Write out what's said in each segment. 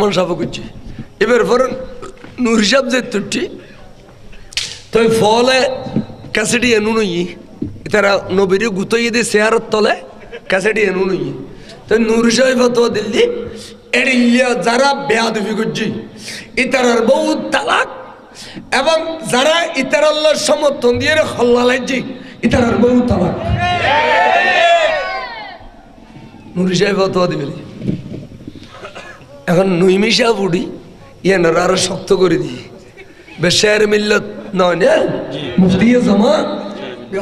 মন সাফ করছি। এবার পর নুর হিসাব যে তুটি তো ফলে ক্যাসেটি এনু নই তারা নবীর গুতই দিয়ে চেয়ারের তলে ক্যাসেটি এনু নই। তো নুর হিসাবে ফতোয়া দিল্লি এড়িল্লিয়া যারা বেয়াদবি করছি ইতারার বহু তালাক এবং যারা ইতারাল্লার সমর্থন দিয়ে হল্লা লাগছি ইতারার বহু তালাক। নুর হিসাবে ফতোয়া দিবে এখন নৈমিষা বুড়ি ইয়ানার আরও শক্ত করে দিই বেশের মিল্লত নয় না? মুফতি জমা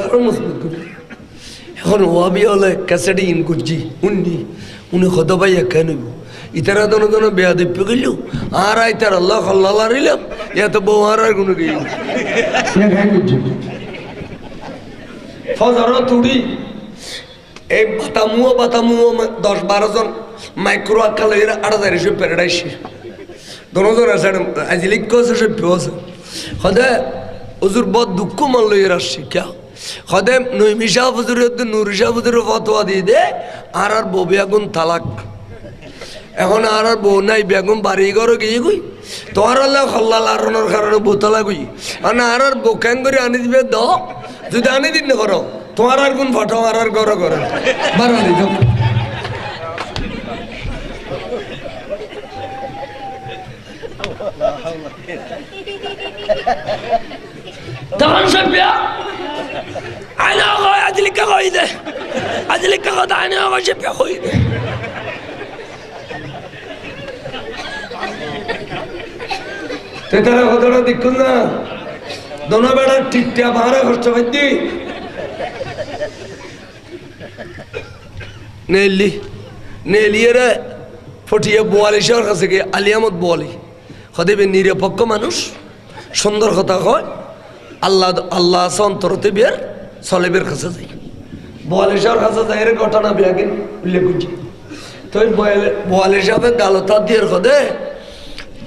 আরও মজবুত করে। এখন ওয়াবি হলে ক্যাসেটে ইন করছি উনি উনি কত ভাই একা নেব ইতারা দন দন বেয়া দিপ্য গেল আর আই তার আল্লাহ খাল্লা লারিলাম ইয়া তো বউ আর আর কোনো গেল। ফজর তুড়ি এই বাতামুও বাতামুও দশ বারো জন মাইক্রো আকাল এর আড়াদার এসে প্যারাডাইসে দনজন আছে আজি লিখ আছে সে আছে। সদে ওজুর বদ দুঃখ মান লই আসছি, কিয়া? সদে নৈমিষা হুজুর নুরিশা হুজুর ফতোয়া দিয়ে দে, আর আর বউ বেগুন তালাক। এখন আর আর বউ নাই বেগুন বাড়ি ঘর গিয়ে গই। তোমার আল্লাহ হল্লা লারণের কারণে বোতলা গই আর আর আর বোকাং করে আনি দিবে? দ, যদি আনি দিন না করো তোমার আর কোন ফটো আর আর ঘর। ঘর বাড়ালি দাও তখন সভ্যা আইনা কয় আজি কই দে আজি লিখা কথা আইনা কয় সভ্যা কই দে তেতারা কথাটা দেখুন না দোনো বেড়া ঠিকঠাক ভাড়া খরচ পাইতি নেলি নেলিয়েরে ফটিয়ে বোয়ালিশের কাছে গিয়ে আলিয়ামত বোয়ালি। সদেবে নিরপেক্ষ মানুষ, সুন্দর কথা কয়, আল্লাহ আল্লাহ আছে অন্তরতে বিয়ার সলেবের কাছে যাই বোয়ালি বোয়ালিশের কাছে যাই এর ঘটনা বিয়াকিন উল্লেখ করছি। তো বোয়ালিশ সাহেবের গালতা দিয়ে খদে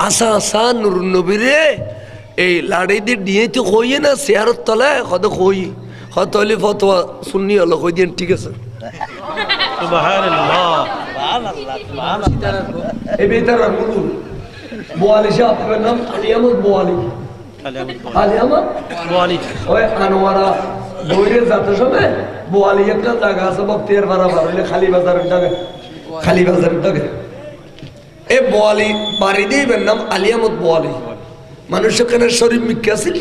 আসা আসা নুর নবীরে, এই লাড়ি দিয়ে দিয়ে তো কইয়ে না চেয়ারের তলে কত কই। হতলি ফতোয়া শুনি হলো, কই দিয়ে ঠিক আছে। আপনার নাম আলিয়ামত বোয়ালি। আলিয়ামত। ওই আনোয়ারা যাতে সময় বোয়ালি একটা জায়গা আছে বক্তিয়ার ভাড়া ভাড়া খালি বাজারের জায়গা খালি বাজারের জায়গা এ বোয়ালি বাড়ি দিবেন নাম আলিয়ামত বোয়ালি। মানুষ এখানে শরীর মিক্কে আছিল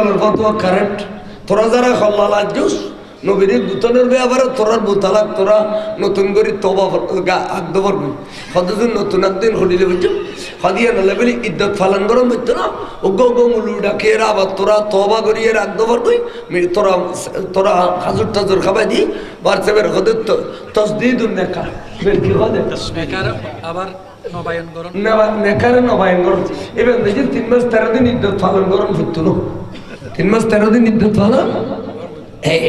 আলোর ফতোয়া কারেন্ট তোরা যারা খল্লা লাজুস নবীরে গুতনের ব্যাপারে তোরার বোতালাক তোরা নতুন করে তবা আগদবর বই। সদজন নতুন একদিন হলিলে বুঝছ সদিয়া নলে বলি ইদ্যত ফালান গরম বুঝতো না। ওগ মুলু ডাকে এরা আবার তোরা তবা করিয়ে আগদবর বই। তোরা তোরা খাজুর টাজুর খাবাই দি বাড়ছে বের হদে তসদিদুন নেকা বের কি হদে আবার নবায়ন নেকারে নবায়ন গরম। এবার দেখি তিন মাস তেরো দিন ইদ্যত ফালন গরম ফুটতো না। তিন মাস তেরো দিন ইদ্যত ফালন? এই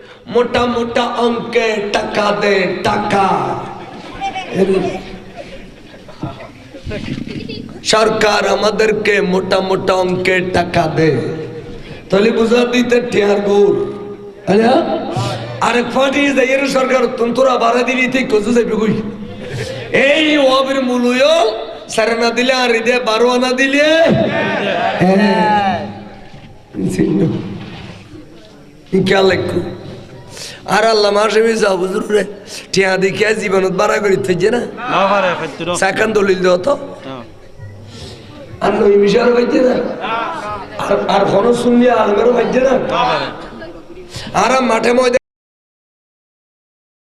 মোটা মোটা অঙ্কে টাকা দে টাকা। সরকার আমাদেরকে মোটা মোটা অঙ্কে টাকা দে। তাহলে বুঝা দিতে ঠেয়ার গুড়। আরেক ফাটি যাইয়ের সরকার তন্তরা বাড়া দিবি তুই কোথায় যাবি কই এই ওয়াবের মূল্য সারে না দিলে আর দে বারো আনা দিলে খেয়াল রাখু। আর আল্লাহ মাসে যা বুঝুর রে টিয়া দেখিয়া জীবনত বাড়া করি থাকছে না? সাকান দলিল দেওয়া তো। আর নই মিশার পাইছে না? আর আর কোনো শুনলি আলমেরও পাইছে না? আর মাঠে ময়দানে